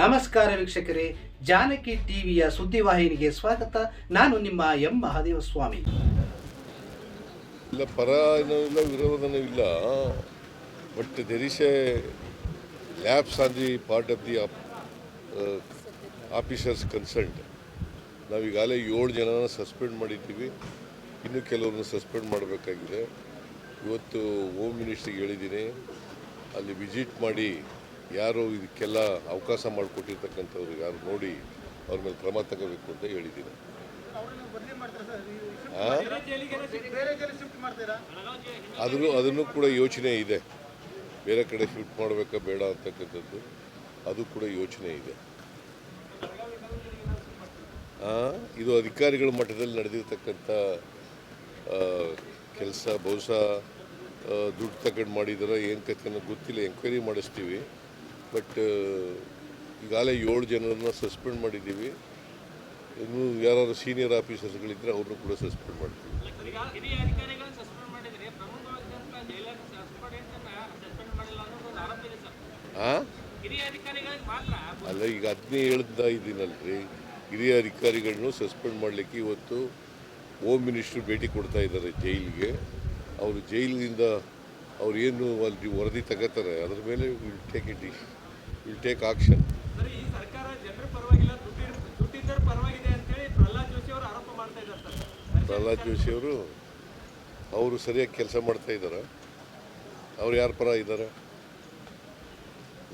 ನಮಸ್ಕಾರ ವೀಕ್ಷಕರೇ, ಜಾನಕಿ ಟಿವಿಯ ಸುದ್ದಿವಾಹಿನಿಗೆ ಸ್ವಾಗತ. ನಾನು ನಿಮ್ಮ ಎಂ ಮಹಾದೇವ ಸ್ವಾಮಿ ಇಲ್ಲ, ಪರ ಇಲ್ಲ. ವಿರೋಧನೂ but labs on the part of the officers consult ನಾವೀಗಾಗಲೇ ಏಳು ಜನನ ಸಸ್ಪೆಂಡ್ ಮಾಡಿದ್ದೀವಿ. ಇನ್ನು ಕೆಲವ್ರನ್ನ ಸಸ್ಪೆಂಡ್ ಮಾಡಬೇಕಾಗಿದೆ. ಇವತ್ತು ಹೋಮ್ ಮಿನಿಸ್ಟ್ರಿಗೆ ಹೇಳಿದ್ದೀನಿ. ಅಲ್ಲಿ ವಿಸಿಟ್ ಮಾಡಿ ಯಾರು ಇದಕ್ಕೆಲ್ಲ ಅವಕಾಶ ಮಾಡಿಕೊಟ್ಟಿರ್ತಕ್ಕಂಥವ್ರು ಯಾರು ನೋಡಿ ಅವ್ರ ಮೇಲೆ ಕ್ರಮ ತಗೋಬೇಕು ಅಂತ ಹೇಳಿದ್ದೀನಿ? ಅದನ್ನು ಅದನ್ನು ಕೂಡ ಯೋಚನೆ ಇದೆ. ಬೇರೆ ಕಡೆ ಶಿಫ್ಟ್ ಮಾಡಬೇಕಾ ಬೇಡ ಅಂತಕ್ಕಂಥದ್ದು ಅದು ಕೂಡ ಯೋಚನೆ ಇದೆ. ಆ, ಇದು ಅಧಿಕಾರಿಗಳ ಮಟ್ಟದಲ್ಲಿ ನಡೆದಿರ್ತಕ್ಕಂಥ ಕೆಲಸ ಬಹುಶಃ ದುಡ್ಡು ತಗೊಂಡು ಮಾಡಿದಾರ ಏನು ಕಥೆನೋ ಗೊತ್ತಿಲ್ಲ ಎಂಕ್ವೈರಿ ಮಾಡಿಸ್ತೀವಿ. ಬಟ್ ಈಗಾಗಲೇ ಏಳು ಜನರನ್ನ ಸಸ್ಪೆಂಡ್ ಮಾಡಿದ್ದೀವಿ. ಇನ್ನು ಯಾರು ಸೀನಿಯರ್ ಆಫೀಸರ್ಸ್ಗಳಿದ್ದರೆ ಅವ್ರನ್ನೂ ಕೂಡ ಸಸ್ಪೆಂಡ್ ಮಾಡ್ತೀವಿ. ಹಾಂ ಅಲ್ಲ ಈಗ ಅದನ್ನೇ ಹೇಳ್ತಾ ಇದ್ದೀನಲ್ರಿ ಹಿರಿಯ ಅಧಿಕಾರಿಗಳನ್ನು ಸಸ್ಪೆಂಡ್ ಮಾಡಲಿಕ್ಕೆ ಇವತ್ತು ಹೋಮ್ ಮಿನಿಸ್ಟ್ರು ಭೇಟಿ ಕೊಡ್ತಾ ಇದ್ದಾರೆ ಜೈಲಿಗೆ. ಅವರು ಜೈಲಿನಿಂದ ಅವ್ರು ಏನು ಅಲ್ಲಿ ವರದಿ ತಗೋತಾರೆ ಅದ್ರ ಮೇಲೆ will take it will take action Pralhad Joshi ಅವರು ಅವರು ಅವರು ಸರಿಯಾಗಿ ಕೆಲಸ ಮಾಡ್ತಾ ಇದ್ದಾರೆ. ಅವ್ರು ಯಾರ ಪರ ಇದ್ದಾರೆ?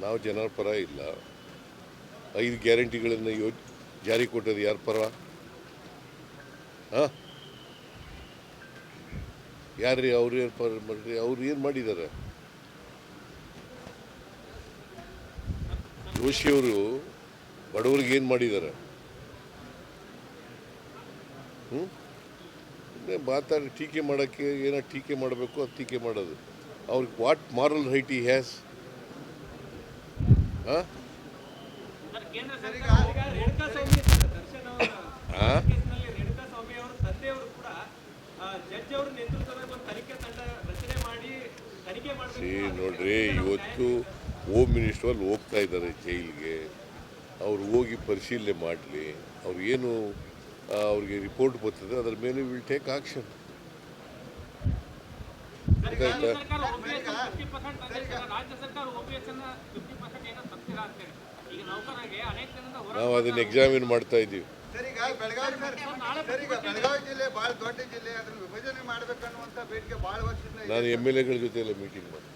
ನಾವು ಜನರ ಪರ ಇಲ್ಲ. ಐದು ಗ್ಯಾರಂಟಿಗಳನ್ನು ಯೋ ಜಾರಿ ಕೊಟ್ಟದ್ದು ಯಾರ ಪರ? ಹಾಂ? ಯಾರ್ರಿ ಅವ್ರು ಏನು ಪರ ಮಾಡ್ರಿ ಅವ್ರು ಏನು ಮಾಡಿದ್ದಾರೆ? ಜೋಶಿಯವರು ಬಡವರಿಗೆ ಏನು ಮಾಡಿದ್ದಾರೆ? ಹ್ಞೂ ಮಾತಾಡಿ ಟೀಕೆ ಮಾಡೋಕ್ಕೆ ಏನೋ ಟೀಕೆ ಮಾಡಬೇಕು ಅದು ಟೀಕೆ ಮಾಡೋದು. ಅವ್ರಿಗೆ what moral right he has ನೋಡ್ರಿ ಇವತ್ತು ಹೋಮ್ ಮಿನಿಸ್ಟರ್ ಅಲ್ಲಿ ಹೋಗ್ತಾ ಇದ್ದಾರೆ ಜೈಲಿಗೆ. ಅವ್ರು ಹೋಗಿ ಪರಿಶೀಲನೆ ಮಾಡಲಿ. ಅವ್ರು ಏನು ಆ, ಅವ್ರಿಗೆ ರಿಪೋರ್ಟ್ ಬರ್ತದೆ ಅದ್ರ ಮೇಲೆ ವಿಲ್ ಟೇಕ್ ಆಕ್ಷನ್ ಗೊತ್ತಾಯ್ತಾ ನಾವು ಅದನ್ನ ಎಕ್ಸಾಮಿನ್ ಮಾಡ್ತಾ ಇದೀವಿ ಸರ್ ಈಗ ಬೆಳಗಾವಿ ಸರ್ ಸರ್ ಈಗ ಬೆಳಗಾವಿ ಜಿಲ್ಲೆ ಭಾಳ ದೊಡ್ಡ ಜಿಲ್ಲೆ ಅದನ್ನ ವಿಭಜನೆ ಮಾಡ್ಬೇಕನ್ನುವಂತ ಬೇಡಿಕೆ ಭಾಳ ವರ್ಷದಿಂದ ಇದೆ. ನಾನು ಎಂ ಎಲ್ ಎಗಳ ಜೊತೆ ಎಲ್ಲ ಮೀಟಿಂಗ್ ಮಾಡ್ತೀನಿ